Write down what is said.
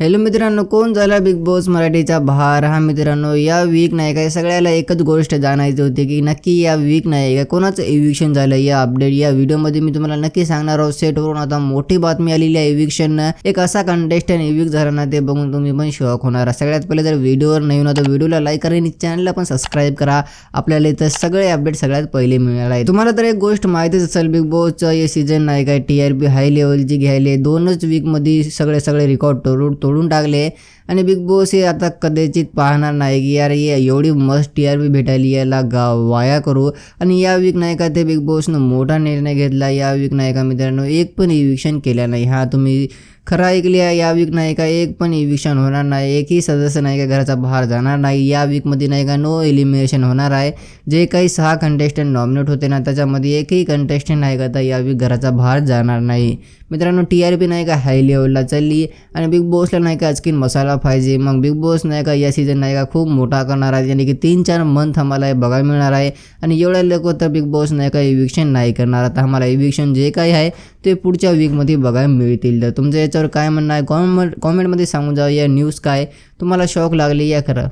Hello मित्रांनो कोण झाला बिग बॉस मराठीचा बहार हा मित्रांनो या वीक नाही काय सगळ्याला एकच गोष्ट जाणायची होती की नक्की या वीक नाही का कोणाचं एविक्शन झालं? या अपडेट या व्हिडिओमध्ये मी तुम्हाला नक्की सांगणार आहोत सेटवरून आता मोठी बातमी आलेली आहे एविक्शन एक असा कंटेस्टंट एविक झाला ना ते बघून तुम्ही पण शॉक होणार. सगळ्यात पहिले जर व्हिडिओवर नवीन होता व्हिडिओला लाईक करा आणि चॅनलला पण सबस्क्राईब करा. आपल्याला इथं सगळे अपडेट सगळ्यात पहिले मिळणार आहे तुम्हाला तर एक गोष्ट माहितीच असेल बिग बॉसचं हे सीझन नाही काय टी आर पी हाय लेवलची घ्यायले दोनच वीकमध्ये सगळे सगळे रेकॉर्ड तोडून तोडून टाकले. आणि बिग बॉस हे आता कदाचित पाहणार नाही की यार ये एवढी मस्त टी आर पी भेटायली याला गा वाया करू. आणि या वीक नाही का ते बिग बॉसनं मोठा निर्णय घेतला. या वीक नाही का मित्रांनो एक पण इविक्शन केलं नाही. हा तुम्ही खरं ऐकली आहे, या वीक नाही का एक पण इविक्शन होणार नाही. एकही सदस्य नाही का घराचा बाहेर जाणार नाही. या वीकमध्ये नाही का नो एलिमिनेशन होणार आहे. जे काही सहा कंटेस्टंट नॉमिनेट होते ना त्याच्यामध्ये एकही कंटेस्टंट नाही का तर या वीक घराचा बाहेर जाणार नाही. मित्रांनो टी आर पी नाही का हाय लेवलला चालली. आणि बिग बॉसला नाही का आजकीन मसाला पाहिजे मग बिग बॉस नाही का या सीझन नाही का खूप मोठा करणार आहे. यानी की तीन चार मंथ आम्हाला हे बघायला मिळणार आहे. आणि एवढ्या लोक तर बिग बॉस नाही का इविक्शन नाही करणार. आता आम्हाला इविक्शन जे काही आहे ते पुढच्या वीकमध्ये बघायला मिळतील. तर तुमचं याच्यावर काय म्हणणं आहे? कॉमेंट कॉमेंटमध्ये सांगून जावं या न्यूज काय? तुम्हाला शॉक लागली या खरं.